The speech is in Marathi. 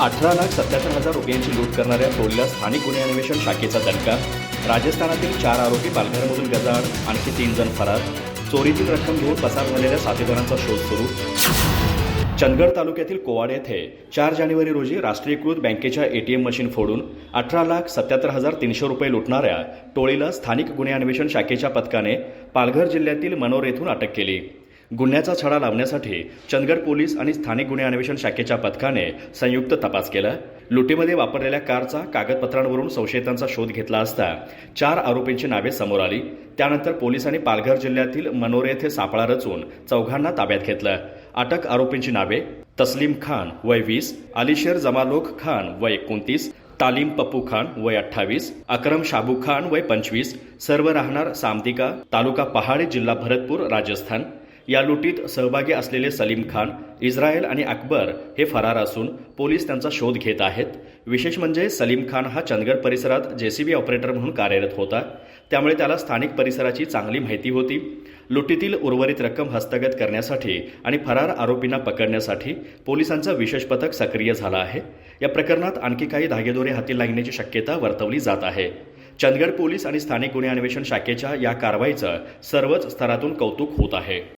अठरा लाख सत्याहत्तर हजार रुपयांची लूट करणाऱ्या टोलीला स्थानिक गुन्हे अन्वेषण शाखेचा दणका राजस्थानातील चार आरोपी पालघरमधून गजाड आणखी तीन जण फरार चोरीतील रक्कम घेऊन पसार झालेल्या साथीदारांचा शोध सुरू. चंदगड तालुक्यातील कोवाड येथे चार जानेवारी रोजी राष्ट्रीयकृत बँकेच्या एटीएम मशीन फोडून अठरा लाख सत्याहत्तर हजार तीनशे रुपये लुटणाऱ्या टोळीला स्थानिक गुन्हे अन्वेषण शाखेच्या पथकाने पालघर जिल्ह्यातील मनोर येथून अटक केली. गुन्ह्याचा छडा लावण्यासाठी चंदगड पोलीस आणि स्थानिक गुन्हे अन्वेषण शाखेच्या पथकाने संयुक्त तपास केला. लुटीमध्ये वापरलेल्या कारचा कागदपत्रांवरून संशयितांचा शोध घेतला असता चार आरोपींची नावे समोर आली. त्यानंतर पोलिसांनी पालघर जिल्ह्यातील मनोरे येथे सापळा रचून चौघांना ताब्यात घेतलं. अटक आरोपींची नावे तस्लीम खान वय वीस अलिशेर जमालोक खान वय एकोणतीस तालीम पप्पू खान वय अठ्ठावीस अक्रम शाबू खान वय पंचवीस सर्व राहणार सामदिका तालुका पहाडे जिल्हा भरतपूर राजस्थान. या लुटीत सहभागी असलेले सलीम खान इस्रायल आणि अकबर हे फरार असून पोलीस त्यांचा शोध घेत आहेत. विशेष म्हणजे सलीम खान हा चंदगड परिसरात जेसीबी ऑपरेटर म्हणून कार्यरत होता. त्यामुळे त्याला स्थानिक परिसराची चांगली माहिती होती. लुटीतील उर्वरित रक्कम हस्तगत करण्यासाठी आणि फरार आरोपींना पकडण्यासाठी पोलिसांचं विशेष पथक सक्रिय झालं आहे. या प्रकरणात आणखी काही धागेदोरे हाती लागण्याची शक्यता वर्तवली जात आहे. चंदगड पोलीस आणि स्थानिक गुन्हे अन्वेषण शाखेच्या या कारवाईचं सर्वच स्तरातून कौतुक होत आहे.